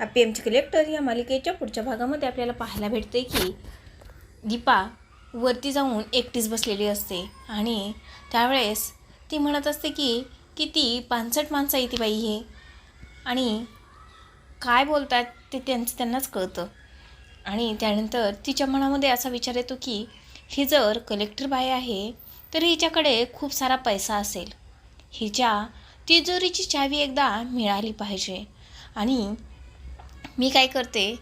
P एमची collector या मालिकेच्या पुढच्या भागामध्ये आपल्याला पाहायला भेटते की दीपा वरती जाऊन एकटीच बसलेली असते. आणि त्यावेळेस ती म्हणत असते की किती पानसट माणसं आहे ती बाई हे आणि काय बोलतात ते त्यांचं त्यांनाच कळतं. आणि त्यानंतर तिच्या मनामध्ये असा विचार येतो की ही जर कलेक्टर बाई आहे तर हिच्याकडे खूप सारा पैसा असेल. हिच्या तिजोरीची चावी एकदा मिळाली पाहिजे. आणि मी काय करते?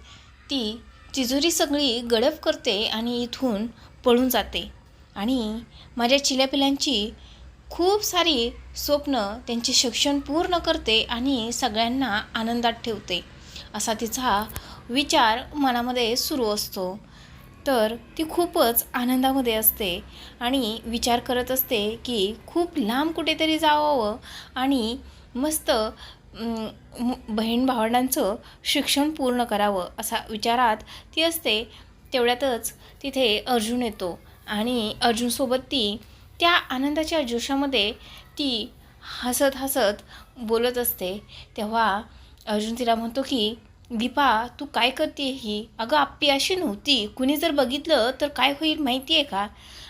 ती तिजोरी सगळी गडप करते आणि इथून पळून जाते. आणि माझ्या चिल्यापिल्यांची खूप सारी स्वप्न त्यांचे शिक्षण पूर्ण करते आणि सगळ्यांना आनंदात ठेवते. असा तिचा विचार मनामध्ये सुरू असतो. तर ती खूपच आनंदामध्ये असते आणि विचार करत असते की खूप लांब कुठेतरी जावावं आणि मस्त बहीण भावंडांचं शिक्षण पूर्ण करावं असा विचारात ती असते. तेवढ्यातच तिथे अर्जुन येतो आणि अर्जुनसोबत ती त्या आनंदाच्या जोशामध्ये ती हसत हसत बोलत असते. तेव्हा अर्जुन तिला म्हणतो की दीपा तू काय करते ही? अगं आप्पी अशी नव्हती. कुणी जर बघितलं तर काय होईल माहिती आहे का?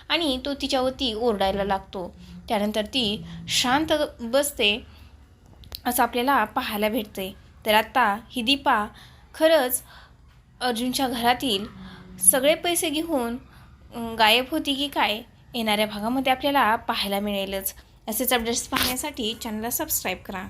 आणि तो तिच्यावरती ओरडायला लागतो. त्यानंतर ती शांत बसते असं आपल्याला पाहायला भेटते तर आत्ता ही दीपा खरंच अर्जुनच्या घरातील सगळे पैसे घेऊन गायब होती की काय येणाऱ्या भागामध्ये आपल्याला पाहायला मिळेलच. असेच अपडेट्स पाहण्यासाठी चॅनलला सबस्क्राईब करा.